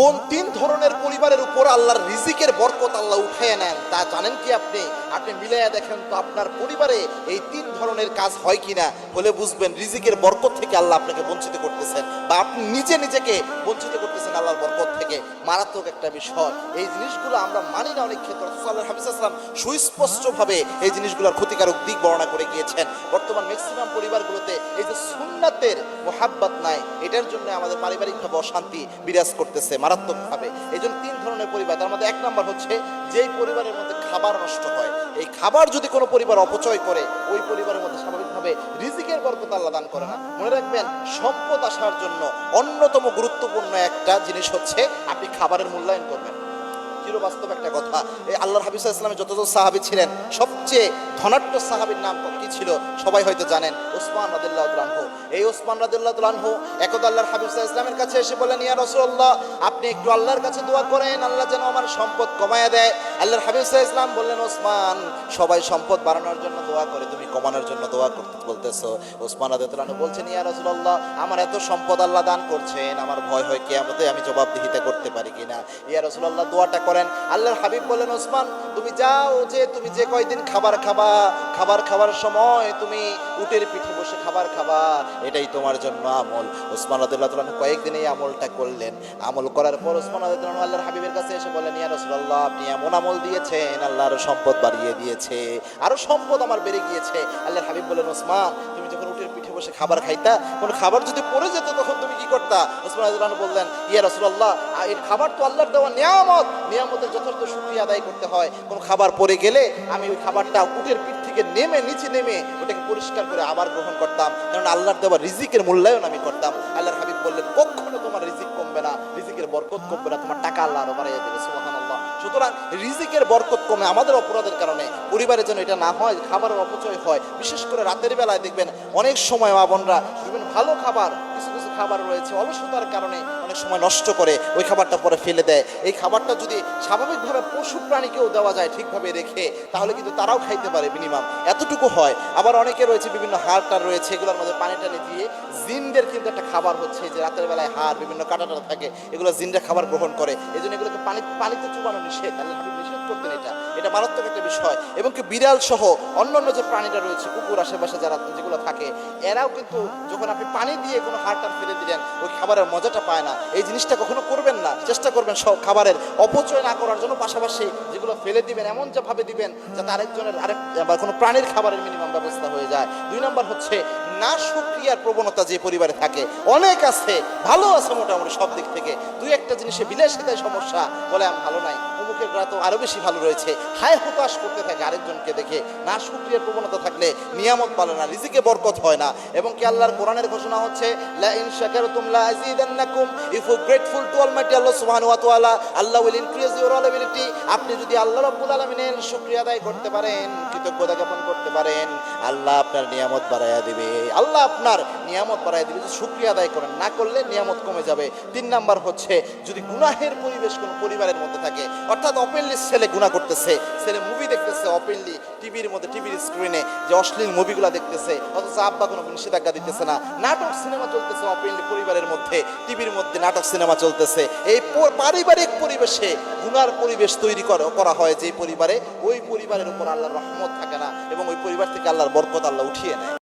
কোন তিন ধরনের পরিবারের উপর আল্লাহর রিজিকের বরকত আল্লাহ উঠাইয়া নেন, তা জানেন কি আপনি? আপনি মিলাইয়া দেখেন তো আপনার পরিবারে এই তিন ধরনের কাজ হয় কি না বলে বুঝবেন রিজিকের বরকত থেকে আল্লাহ আপনাকে বঞ্চিত করতেছেন, বা আপনি নিজে নিজেকে বঞ্চিত করতেছেন আল্লাহর বরকত থেকে। মারাত্মক একটা বিষয়। এই জিনিসগুলো আমরা মানি না অনেক ক্ষেত্রে। রসুল্লাহ হাবিজ আসলাম সুস্পষ্টভাবে এই জিনিসগুলোর ক্ষতিকারক দিক বর্ণনা করে গিয়েছেন। বর্তমান ম্যাক্সিমাম পরিবারগুলোতে এই যে সুন্নাতের মোহাব্বত নাই, এটার জন্য আমাদের পারিবারিকভাবে অশান্তি বিরাজ করতেছে মারাত্মকভাবে। এই জন্য তিন ধরনের পরিবার, তার মধ্যে এক নম্বর হচ্ছে যেই পরিবারের মধ্যে খাবার নষ্ট হয়। এই খাবার যদি কোনো পরিবার অপচয় করে, ওই পরিবারের মধ্যে স্বাভাবিকভাবে রিজিকের বরকত আল্লাহ দান করে না। মনে রাখবেন, সম্পদ আসার জন্য অন্যতম গুরুত্বপূর্ণ একটা জিনিস হচ্ছে আপনি খাবারের মূল্যায়ন করবেন। চিরবাস্তব একটা কথা। এই আল্লাহর হাবিজ ইসলামের যতজন সাহাবি ছিলেন, সবচেয়ে ধনাঢ্য সাহাবির নাম কি ছিল সবাই হয়তো জানেন, ওসমান রাদিল্লাহ রানহু এই ওসমান রাদিল্লাহ রানহু একদা আল্লাহর হাবিজ ইসলামের কাছে এসে বলেন ইয়া রসুল্লাহ আপনি একটু আল্লাহর কাছে দোয়া করেন, আল্লাহ যেন আমার সম্পদ কমায় দেয়। আল্লাহর হাবিজ ইসলাম বললেন, ওসমান, সবাই সম্পদ বাড়ানোর জন্য দোয়া করে, তুমি কমানোর জন্য দোয়া করতে বলতেছো। ওসমান রাদিল্লাহ বলছেন, ইয়া রসুল্লাহ আমার এত সম্পদ আল্লাহ দান করছেন, আমার ভয় হয় কেয়ামতে আমি জবাবদিহিতা করতে পারি কিনা? ইয়া রসুল্লাহ দোয়াটা করেন। আল্লাহর হাবিব বলেন, ওসমান, তুমি যাও যে তুমি যে কয়দিন খাবার খাবা, খাবার খাবার সময় তুমি উটের পিঠে বসে খাবার খাবা। এটাই তোমার জন্য আমল। ওসমান রাদুল্লাহ তালন কয়েকদিন এই আমলটা করলেন। আমল করার পর ওসমান রাদুল্লাহ আল্লাহর হাবিবের কাছে এসে বলেন, ইয়া রসুল্লাহ আপনি এমন আমল দিয়েছেন আল্লাহ আরও সম্পদ বাড়িয়ে দিয়েছে। আরও সম্পদ আমার বেড়ে গিয়েছে। আল্লাহর হাবিব বলেন, ওসমান, তুমি যখন উটের বসে খাবার খাইতা, কোন খাবার যদি পড়ে যেত তখন তুমি কি করতা? ওসমান রাদুল্লাহ বললেন, ইয়া রসুল্লাহ এই খাবার তো আল্লাহর দেওয়া নিয়ামত। নিয়ামতের যথার্থ সুখী আদায় করতে হয়। কোন খাবার পড়ে গেলে আমি ওই খাবারটা উটের পিঠ থেকে নেমে, নিচে নেমে ওটাকে পরিষ্কার করে আবার গ্রহণ করতাম। কারণ আল্লাহর দেওয়া রিজিকের মূল্যায়ন আমি করতাম। বরকত কমবে না, তোমার টাকা আল্লাহ আরও বাড়াইয়া দেবে, সুবহানাল্লাহ। সুতরাং রিজিকের বরকত কমে আমাদের অপরাধের কারণে পরিবারের জন্য এটা না হয়, খাবারের অপচয় হয়। বিশেষ করে রাতের বেলায় দেখবেন অনেক সময় মা বোনরা ভালো খাবার কিছু খাবার রয়েছে অলসতার কারণে অনেক সময় নষ্ট করে ওই খাবারটা পরে ফেলে দেয়। এই খাবারটা যদি স্বাভাবিকভাবে পশু প্রাণীকেও দেওয়া যায় ঠিকভাবে রেখে, তাহলে কিন্তু তারাও খাইতে পারে মিনিমাম এতটুকু হয়। আবার অনেকে রয়েছে, বিভিন্ন হাড় টার রয়েছে, এগুলোর মধ্যে পানি টানি দিয়ে জিনদের কিন্তু একটা খাবার হচ্ছে যে রাতের বেলায় হাড়, বিভিন্ন কাটাটা থাকে, এগুলো জিনরা খাবার গ্রহণ করে। এই জন্য এগুলোকে পানি, পানিতে চুবানো নিষেধ আল্লাহ নিষেধ। করতেন এটা। এটা মারাত্মক একটা বিষয়। এবং কি বিড়াল সহ অন্যান্য যে প্রাণীরা রয়েছে, কুকুর আশেপাশে যারা যেগুলো থাকে, এরাও কিন্তু যখন আপনি পানি দিয়ে কোনো হাড়টার ফেলে দিলেন, ওই খাবারের মজাটা পায় না। এই জিনিসটা কখনো করবেন না। চেষ্টা করবেন সব খাবারের অপচয় না করার জন্য। পাশাপাশি যেগুলো ফেলে দিবেন, এমন যা ভাবে দিবেন, যাতে আরেকজনের আরেক, বা কোনো প্রাণীর খাবারের মিনিমাম ব্যবস্থা হয়ে যায়। দুই নম্বর হচ্ছে, না সুক্রিয়ার প্রবণতা যে পরিবারে থাকে। অনেক আছে, ভালো আছে মোটামুটি সব দিক থেকে। দুই একটা জিনিসে বিলাসিতায় সমস্যা বলে আমি ভালো নাই। অমুকের গ্রা তো আরও বেশি ভালো রয়েছে। হায় হতাশ করতে থাকে আরেকজনকে দেখে। না সুক্রিয়ার প্রবণতা থাকলে নিয়ামত পালে না, রিজিকে বরকত হয় না। এবং কি আল্লাহর কোরআনের ঘোষণা হচ্ছে আপনি যদি আল্লাহ রাব্বুল আলামিনের শুকরিয়া আদায় করতে পারেন, কৃতজ্ঞতা জ্ঞাপন করতে পারেন, আল্লাহ আপনার নিয়ামত বাড়াইয়া দিবে। আল্লাহ আপনার নিয়ামত বাড়াইয়া দিবে। যদি শুকরিয়া আদায় করেন, না করলে নিয়ামত কমে যাবে। তিন নাম্বার হচ্ছে, যদি গুনাহের পরিবেশ কোনো পরিবারের মধ্যে থাকে, অর্থাৎ ওপেনলি ছেলে গুনাহ করতেছে। ছেলে মুভি দেখতেছে ওপেনলি টিভির মধ্যে, টিভির স্ক্রিনে যে অশ্লীল মুভিগুলো দেখতেছে, অথচ আব্বা কোনো নিষেধাজ্ঞা দিতেছে না। নাটক সিনেমা চলতেছে ওপেনলি পরিবারের মধ্যে, টিভির মধ্যে নাটক সিনেমা চলতেছে। এই পারিবারিক পরিবেশে গুনার পরিবেশ তৈরি করা হয় যে পরিবারে, ওই পরিবারের উপর আল্লাহর রহমত থাকে না এবং ওই পরিবার থেকে আল্লাহর বরকত আল্লাহ উঠিয়ে নেয়।